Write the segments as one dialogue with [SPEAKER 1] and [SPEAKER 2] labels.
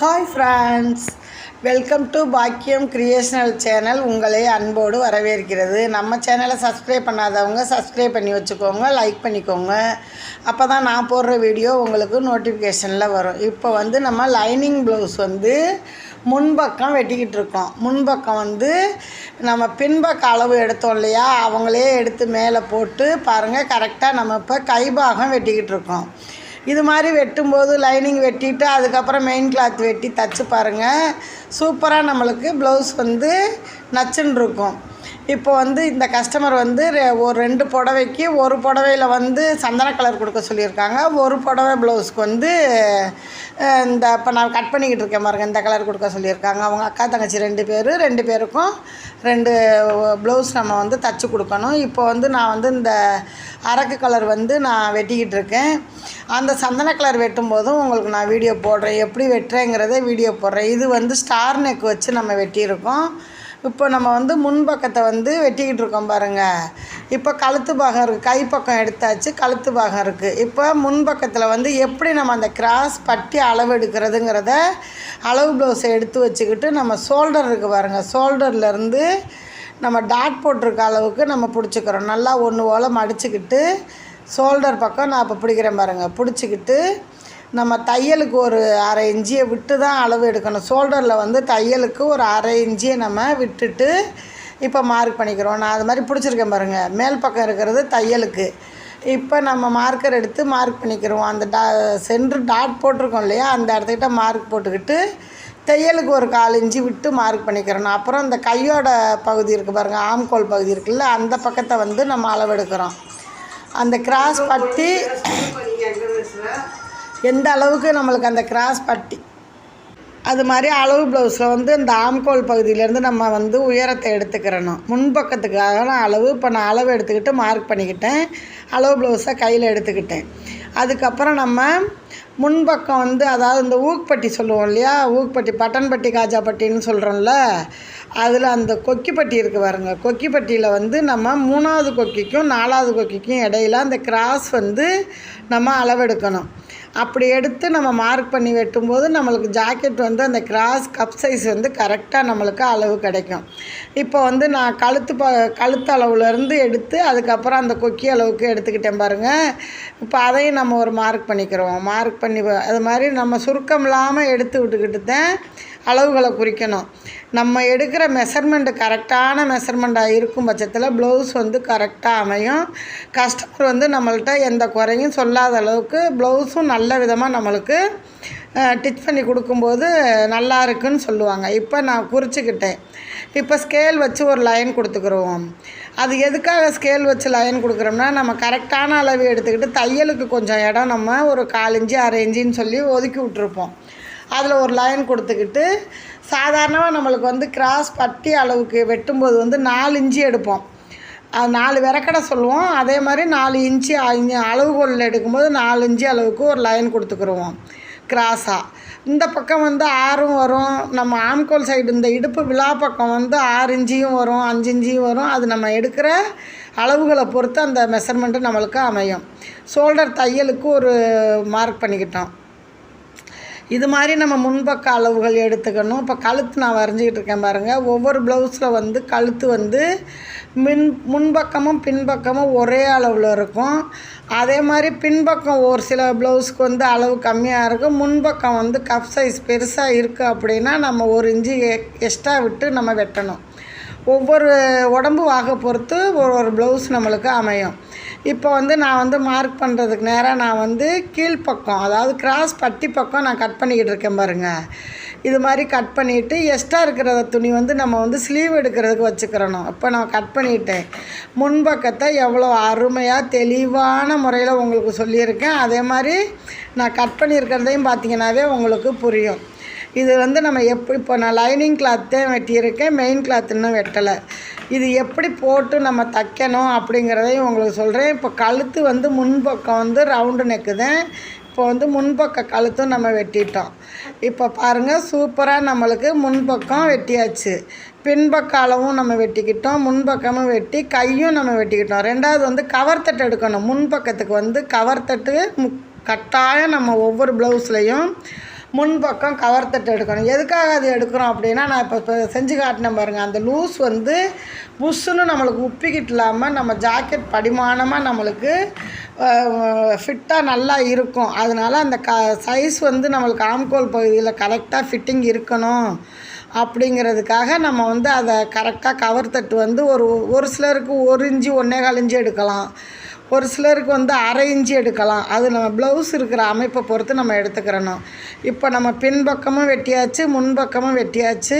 [SPEAKER 1] Hi friends welcome to பாக்கியம் creational channel உங்களை அன்போடு வரவேற்கிறது. நம்ம சேனலை சப்ஸ்கிரைப் பண்ணாதவங்க சப்ஸ்கிரைப் பண்ணி வச்சுக்கோங்க லைக் பண்ணிக்கோங்க. அப்போ தான் நான் போடுற வீடியோ உங்களுக்கு நோட்டிஃபிகேஷனில் வரும். இப்போ வந்து நம்ம லைனிங் ப்ளவுஸ் வந்து முன்பக்கம் வெட்டிக்கிட்டு இருக்கோம். முன்பக்கம் வந்து நம்ம பின்பக்க அளவு எடுத்தோம் இல்லையா? அவங்களே எடுத்து மேலே போட்டு பாருங்கள் கரெக்டாக நம்ம இப்போ கைபாகம் வெட்டிக்கிட்டு இருக்கோம். இது மாதிரி வெட்டும்போது லைனிங் வெட்டிட்டு அதுக்கப்புறம் மெயின் கிளாத் வெட்டி தச்சு பாருங்கள் சூப்பராக நம்மளுக்கு ப்ளவுஸ் வந்து நச்சுன்னு இருக்கும். இப்போ வந்து இந்த கஸ்டமர் வந்து ரெ- ஒரு ரெண்டு புடவைக்கு ஒரு புடவையில் வந்து சந்தன கலர் கொடுக்க சொல்லியிருக்காங்க. ஒரு புடவை ப்ளவுஸ்க்கு வந்து இந்த இப்போ நான் கட் பண்ணிக்கிட்டு இருக்கேன் பாருங்கள் இந்த கலர் கொடுக்க சொல்லியிருக்காங்க. அவங்க அக்கா தங்கச்சி ரெண்டு பேர் ரெண்டு பேருக்கும் ரெண்டு ப்ளவுஸ் நம்ம வந்து தச்சு கொடுக்கணும். இப்போ வந்து நான் வந்து இந்த அரக்கு கலர் வந்து நான் வெட்டிக்கிட்டு இருக்கேன். அந்த சந்தன கலர் வெட்டும் போதும் உங்களுக்கு நான் வீடியோ போடுறேன். எப்படி வெட்டுறேங்கிறத வீடியோ போடுறேன். இது வந்து ஸ்டார் நெக் வச்சு நம்ம வெட்டியிருக்கோம். இப்போ நம்ம வந்து முன்பக்கத்தை வந்து வெட்டிக்கிட்டு இருக்கோம் பாருங்கள் இப்போ கழுத்து பாகம் இருக்குது கைப்பக்கம் எடுத்தாச்சு கழுத்து பாகம் இருக்குது இப்போ முன்பக்கத்தில் வந்து எப்படி நம்ம அந்த கிராஸ் பட்டி அளவு எடுக்கிறதுங்கிறத அளவு ப்ளவுஸை எடுத்து வச்சுக்கிட்டு நம்ம ஷோல்டர் இருக்குது பாருங்கள் ஷோல்டர்லேருந்து நம்ம டாட் போட்டிருக்க அளவுக்கு நம்ம பிடிச்சிக்கிறோம். நல்லா ஒன்று ஓலம் அடிச்சுக்கிட்டு ஷோல்டர் பக்கம் நான் இப்போ பிடிக்கிறேன் பாருங்கள் பிடிச்சிக்கிட்டு நம்ம தையலுக்கு ஒரு அரை இஞ்சியை விட்டு தான் அளவு எடுக்கணும். ஷோல்டரில் வந்து தையலுக்கு ஒரு அரை இஞ்சியை நம்ம விட்டுட்டு இப்போ மார்க் பண்ணிக்கிறோம். நான் அது மாதிரி பிடிச்சிருக்கேன் பாருங்கள் மேல் பக்கம் இருக்கிறது தையலுக்கு. இப்போ நம்ம மார்க்கர் எடுத்து மார்க் பண்ணிக்கிறோம். அந்த டா சென்ட்ரு டாட் போட்டிருக்கோம் இல்லையா? அந்த இடத்துக்கிட்ட மார்க் போட்டுக்கிட்டு தையலுக்கு ஒரு கால் இஞ்சி விட்டு மார்க் பண்ணிக்கிறோம் அப்புறம் இந்த கையோட பகுதி இருக்குது பாருங்கள் ஆம்கோல் பகுதி இருக்குல்ல அந்த பக்கத்தை வந்து நம்ம அளவெடுக்கிறோம் அந்த கிராஸ் பட்டி எந்த அளவுக்கு நம்மளுக்கு அந்த கிராஸ் பட்டி? அது மாதிரி அளவு ப்ளவுஸில் வந்து இந்த ஆம்கோல் பகுதியிலேருந்து நம்ம வந்து உயரத்தை எடுத்துக்கிறணும். முன்பக்கத்துக்காக நான் அளவு இப்போ நான் அளவு எடுத்துக்கிட்டு மார்க் பண்ணிக்கிட்டேன். அளவு ப்ளவுஸை கையில் எடுத்துக்கிட்டேன். அதுக்கப்புறம் நம்ம முன்பக்கம் வந்து அதாவது இந்த ஊக்பட்டி சொல்லுவோம் இல்லையா? ஊக்பட்டி பட்டன் பட்டி காஜா பட்டின்னு சொல்கிறோம்ல அதில் அந்த கொக்கிப்பட்டி இருக்குது பாருங்க. கொக்கிப்பட்டியில் வந்து நம்ம மூணாவது கொக்கிக்கும் நாலாவது கொக்கிக்கும் இடையில அந்த கிராஸ் வந்து நம்ம அளவெடுக்கணும். அப்படி எடுத்து நம்ம மார்க் பண்ணி வெட்டும்போது நம்மளுக்கு ஜாக்கெட் வந்து அந்த கிராஸ் கப் சைஸ் வந்து கரெக்டாக நம்மளுக்கு அளவு கிடைக்கும். இப்போ வந்து நான் கழுத்து ப கழுத்து அளவுலேருந்து எடுத்து அதுக்கப்புறம் அந்த கொக்கி அளவுக்கு எடுத்துக்கிட்டேன் பாருங்கள் இப்போ அதையும் நம்ம ஒரு மார்க் பண்ணிக்கிறோம். மார்க் பண்ணி அது மாதிரி நம்ம சுருக்கம் இல்லாமல் எடுத்து விட்டுக்கிட்டு தான் அளவுகளை குறிக்கணும். நம்ம எடுக்கிற மெஷர்மெண்ட்டு கரெக்டான மெஷர்மெண்ட்டாக இருக்கும் பட்சத்தில் ப்ளவுஸ் வந்து கரெக்டாக அமையும். கஸ்டமர் வந்து நம்மள்ட்ட எந்த குறையும் சொல்லாத அளவுக்கு ப்ளவுஸும் நல்ல விதமாக நம்மளுக்கு டிச் பண்ணி கொடுக்கும்போது நல்லா இருக்குன்னு சொல்லுவாங்க. இப்போ நான் குறிச்சிக்கிட்டேன். இப்போ ஸ்கேல் வச்சு ஒரு லைன் கொடுத்துக்குருவோம் அது எதுக்காக ஸ்கேல் வச்சு லைன் கொடுக்குறோம்னா நம்ம கரெக்டான அளவு எடுத்துக்கிட்டு தையலுக்கு கொஞ்சம் இடம் நம்ம ஒரு கால் அரை இஞ்சின்னு சொல்லி ஒதுக்கி விட்ருப்போம் அதில் ஒரு லைன் கொடுத்துக்கிட்டு சாதாரணமாக நம்மளுக்கு வந்து கிராஸ் பட்டி அளவுக்கு வெட்டும்போது வந்து நாலு இன்ச்சு எடுப்போம். அது நாலு விரக்கடை சொல்லுவோம். அதே மாதிரி நாலு இன்ச்சு அளவுகோலில் எடுக்கும்போது நாலு இன்ச்சு அளவுக்கு ஒரு லைன் கொடுத்துக்குருவோம். கிராஸாக இந்த பக்கம் வந்து ஆறும் வரும். நம்ம ஆம்கோல் சைடு இந்த இடுப்பு விழா பக்கம் வந்து ஆறு இன்ச்சியும் வரும் அஞ்சு இன்ச்சியும் வரும். அது நம்ம எடுக்கிற அளவுகளை பொறுத்து அந்த மெஷர்மெண்ட்டு நம்மளுக்கு அமையும். ஷோல்டர் தையலுக்கு ஒரு மார்க் பண்ணிக்கிட்டோம். இது மாதிரி நம்ம முன்பக்க அளவுகள் எடுத்துக்கணும். இப்போ கழுத்து நான் வரைஞ்சிக்கிட்டு இருக்கேன் பாருங்கள் ஒவ்வொரு ப்ளவுஸில் வந்து கழுத்து வந்து மின் முன்பக்கமும் பின்பக்கமும் ஒரே அளவில் இருக்கும். அதே மாதிரி பின்பக்கம் ஒரு சில ப்ளவுஸ்க்கு வந்து அளவு கம்மியாக இருக்கும் முன்பக்கம் வந்து கப் சைஸ் பெருசாக இருக்குது அப்படின்னா நம்ம ஒரு இன்ச்சு எக்ஸ்ட்ரா விட்டு நம்ம வெட்டணும். ஒவ்வொரு உடம்பு வாக பொறுத்து ஒரு ஒரு ப்ளவுஸ் நம்மளுக்கு அமையும். இப்போ வந்து நான் வந்து மார்க் பண்ணுறதுக்கு நேராக நான் வந்து கீழ்ப்பக்கம் அதாவது கிராஸ் பட்டி பக்கம் நான் கட் பண்ணிக்கிட்டு இருக்கேன் பாருங்கள் இது மாதிரி கட் பண்ணிவிட்டு எக்ஸ்ட்ரா இருக்கிற துணி வந்து நம்ம வந்து ஸ்லீவ் எடுக்கிறதுக்கு வச்சுக்கிறணும். இப்போ நான் கட் பண்ணிட்டேன். முன்பக்கத்தை எவ்வளோ அருமையாக தெளிவான முறையில் உங்களுக்கு சொல்லியிருக்கேன். அதே மாதிரி நான் கட் பண்ணியிருக்கிறதையும் பார்த்தீங்கன்னாவே உங்களுக்கு புரியும். இது வந்து நம்ம எப்படி இப்போ நான் லைனிங் கிளாத்தே வெட்டியிருக்கேன் மெயின் கிளாத் இன்னும் வெட்டலை. இது எப்படி போட்டு நம்ம தைக்கணும் அப்படிங்கிறதையும் உங்களுக்கு சொல்கிறேன் இப்போ கழுத்து வந்து முன்பக்கம் வந்து ரவுண்டு நெக்கு தான் இப்போ வந்து முன்பக்க கழுத்தும் நம்ம வெட்டிட்டோம். இப்போ பாருங்கள் சூப்பராக நம்மளுக்கு முன்பக்கம் வெட்டியாச்சு. பின்பக்க அளவும் நம்ம வெட்டிக்கிட்டோம் முன்பக்கமும் வெட்டி கையும் நம்ம வெட்டிக்கிட்டோம். ரெண்டாவது வந்து கவர் தட்டு எடுக்கணும். முன்பக்கத்துக்கு வந்து கவர் தட்டு மு- கட்டாயம் நம்ம ஒவ்வொரு ப்ளவுஸ்லேயும் முன்பக்கம் கவர் தட்டு எடுக்கணும். எதுக்காக அது எடுக்கிறோம் அப்படின்னா நான் இப்போ இப்போ செஞ்சு காட்டினேன் பாருங்கள் அந்த லூஸ் வந்து புஷ்ஷுன்னு நம்மளுக்கு உப்பிக்கிட்டு இல்லாமல் நம்ம ஜாக்கெட் படிமானமாக நம்மளுக்கு ஃபிட்டாக நல்லா இருக்கும். அதனால் அந்த க சைஸ் வந்து நம்மளுக்கு ஆம்கோல் பகுதியில் கரெக்டாக ஃபிட்டிங் இருக்கணும். அப்படிங்கிறதுக்காக நம்ம வந்து அதை கரெக்டாக கவர் தட்டு வந்து ஒரு ஒரு சிலருக்கு ஒரு இஞ்சி ஒன்றே கால் இஞ்சி எடுக்கலாம். ஒரு சிலருக்கு வந்து அரை இன்ச்சு எடுக்கலாம். அது நம்ம ப்ளவுஸ் இருக்கிற அமைப்பை பொறுத்து நம்ம எடுத்துக்கிறணும். இப்போ நம்ம பின்பக்கமும் வெட்டியாச்சு முன்பக்கமும் வெட்டியாச்சு.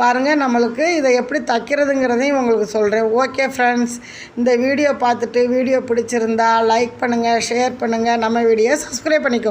[SPEAKER 1] பாருங்கள் நம்மளுக்கு இதை எப்படி தைக்கிறதுங்கிறதையும் உங்களுக்கு சொல்கிறேன் ஓகே ஃப்ரெண்ட்ஸ் இந்த வீடியோ பார்த்துட்டு வீடியோ பிடிச்சிருந்தா லைக் பண்ணுங்கள் ஷேர் பண்ணுங்கள் நம்ம வீடியோ சப்ஸ்கிரைப் பண்ணிக்கோங்க.